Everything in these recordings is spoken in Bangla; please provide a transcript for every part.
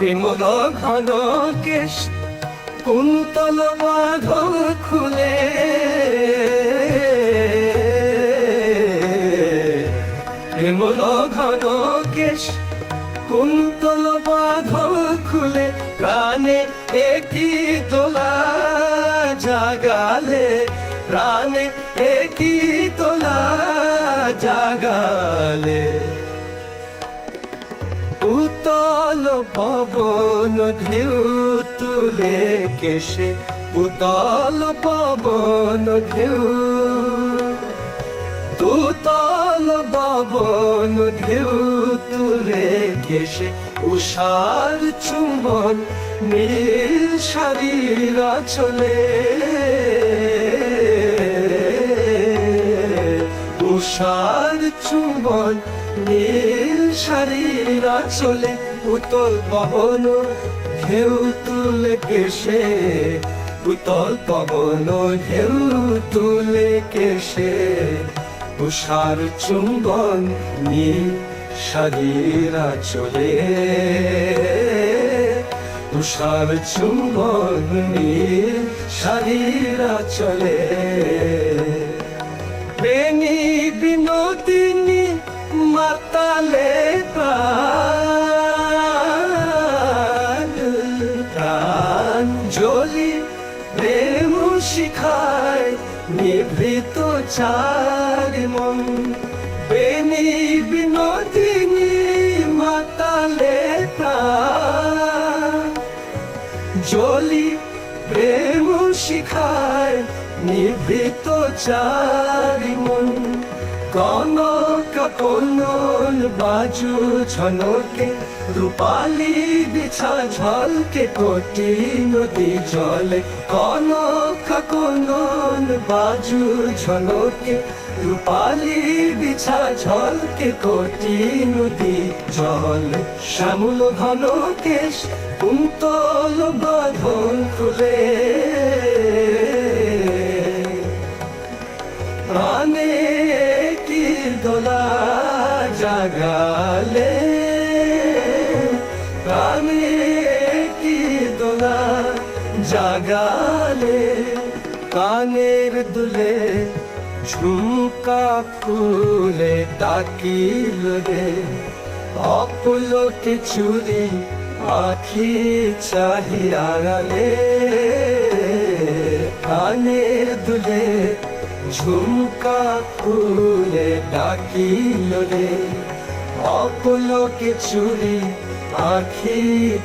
বিমল ঘন কেশ কুন্তল মাধব খুলে। বিমল ঘন কেশ কুন্তল মাধব খুলে, প্রাণে একই তোলা জাগালে। প্রাণে একই তোলা জাগালে। উতল পবন ঢেউ তুলে কেশে, উতল পবন ঢেউ। তুতল পবন ঢেউ তুলে কেশে, উষার চুম্বন নীল শরীর চলে উষার চুম্বন নীল শরীর চলে উতল পবন, ঢেউ তুলে কেশে। উতল পবন তুলে উষার চুম্বন নীল চলে তুষার চুম্বন নীল শরীর চলে বেনি বিনোদিনী প্রাণ প্রাণ প্রেম শিখায় নিভৃত চার মন। বেনি বিনোদিনী মাতালে জলি প্রেম শিখায় নিভৃত চারি মন। কনক কোনল বাজু ছনকে রূপালি বিছা ঝলকে কোটি নদী জলে। কনক কোনল বাজু ঝলকে রূপালি বিছা ঝলকে কোটি নদী জল। শ্যামল ঘন কেশ কুন্তল বাঁধন খুলে জাগালে, কানের দুলে ঝুমকা ফুলে তাকিল রে। অপুলকে চুরি আখি চাহিয়ালে কানের দুলে ঝুমকা ফুলে ডাকিল রে। অপুলকে চুরি আখি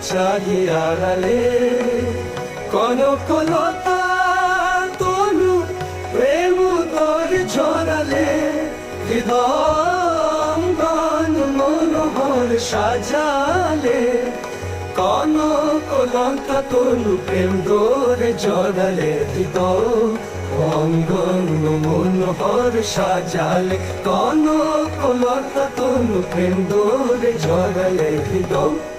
চাহিয়ালে কনকলতা তনু প্রেম তোর ঝরালে হৃদয়ঙ্গন মনোহর সাজালে। কনকলতা তনু প্রেম তোর ঝরালে হৃদয় অঙ্গন মনোহর সাজালে। কনকলতা তনু প্রেম তোর ঝরালে হৃদয়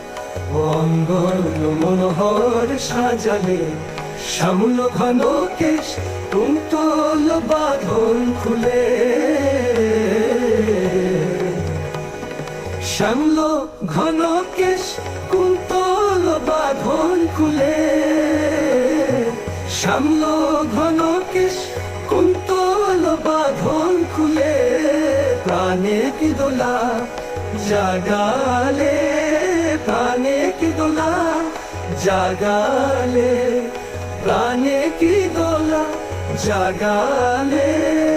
শ্যামল ঘন কেশ কুন্তল বাঁধন খুলে। শ্যামল ঘন কেশ কুন্তল বাঁধন খুলে। প্রাণে কি দোলা জাগালে জাগালে প্রাণে কি দোলা জাগালে?